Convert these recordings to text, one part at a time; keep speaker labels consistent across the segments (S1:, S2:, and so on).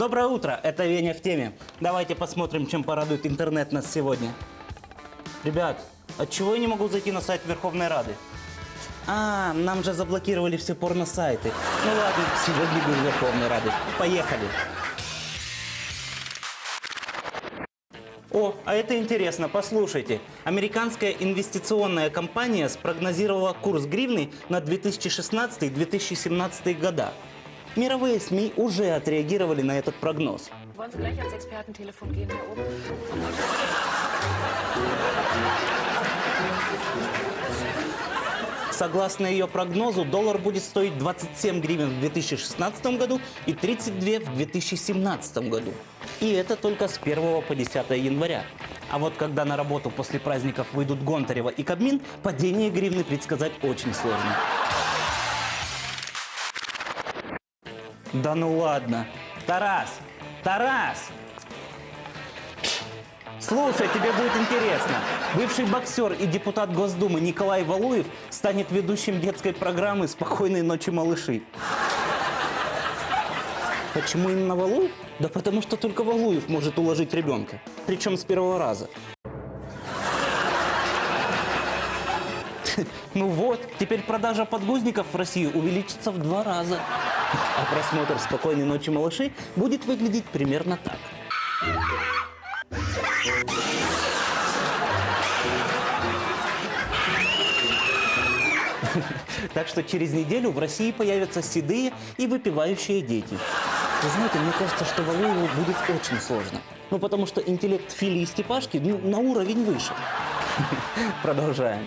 S1: Доброе утро, это Веня в теме. Давайте посмотрим, чем порадует интернет нас сегодня. Ребят, отчего я не могу зайти на сайт Верховной Рады? А, нам же заблокировали все порно-сайты. Ну ладно, сегодня без Верховной Рады. Поехали. О, а это интересно, послушайте. Американская инвестиционная компания спрогнозировала курс гривны на 2016-2017 года. Мировые СМИ уже отреагировали на этот прогноз. Согласно ее прогнозу, доллар будет стоить 27 гривен в 2016 году и 32 в 2017 году. И это только с 1 по 10 января. А вот когда на работу после праздников выйдут Гонтарева и Кабмин, падение гривны предсказать очень сложно. Да ну ладно. Тарас! Тарас! Слушай, тебе будет интересно. Бывший боксер и депутат Госдумы Николай Валуев станет ведущим детской программы «Спокойной ночи, малыши». Почему именно Валуев? Да потому что только Валуев может уложить ребенка. Причем с первого раза. Ну вот, теперь продажа подгузников в России увеличится в два раза. А просмотр «Спокойной ночи, малыши» будет выглядеть примерно так. Так что через неделю в России появятся седые и выпивающие дети. Вы знаете, мне кажется, что Валуеву будет очень сложно. Ну, потому что интеллект Фили и Степашки ну, на уровень выше. Продолжаем.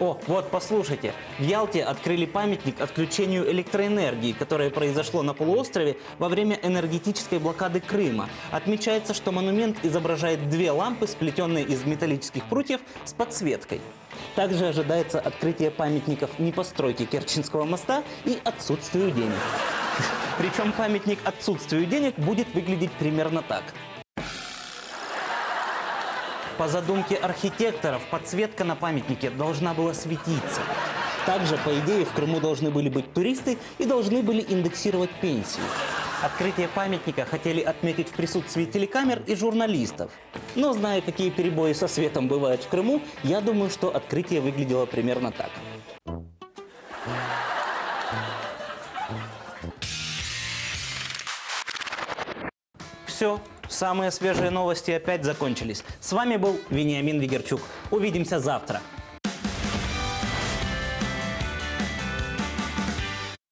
S1: О, вот, послушайте. В Ялте открыли памятник отключению электроэнергии, которое произошло на полуострове во время энергетической блокады Крыма. Отмечается, что монумент изображает две лампы, сплетенные из металлических прутьев с подсветкой. Также ожидается открытие памятников непостройки Керченского моста и отсутствию денег. Причем памятник отсутствию денег будет выглядеть примерно так. По задумке архитекторов, подсветка на памятнике должна была светиться. Также, по идее, в Крыму должны были быть туристы и должны были индексировать пенсии. Открытие памятника хотели отметить в присутствии телекамер и журналистов. Но зная, какие перебои со светом бывают в Крыму, я думаю, что открытие выглядело примерно так. Все, самые свежие новости опять закончились. С вами был Вениамин Вигерчук. Увидимся завтра.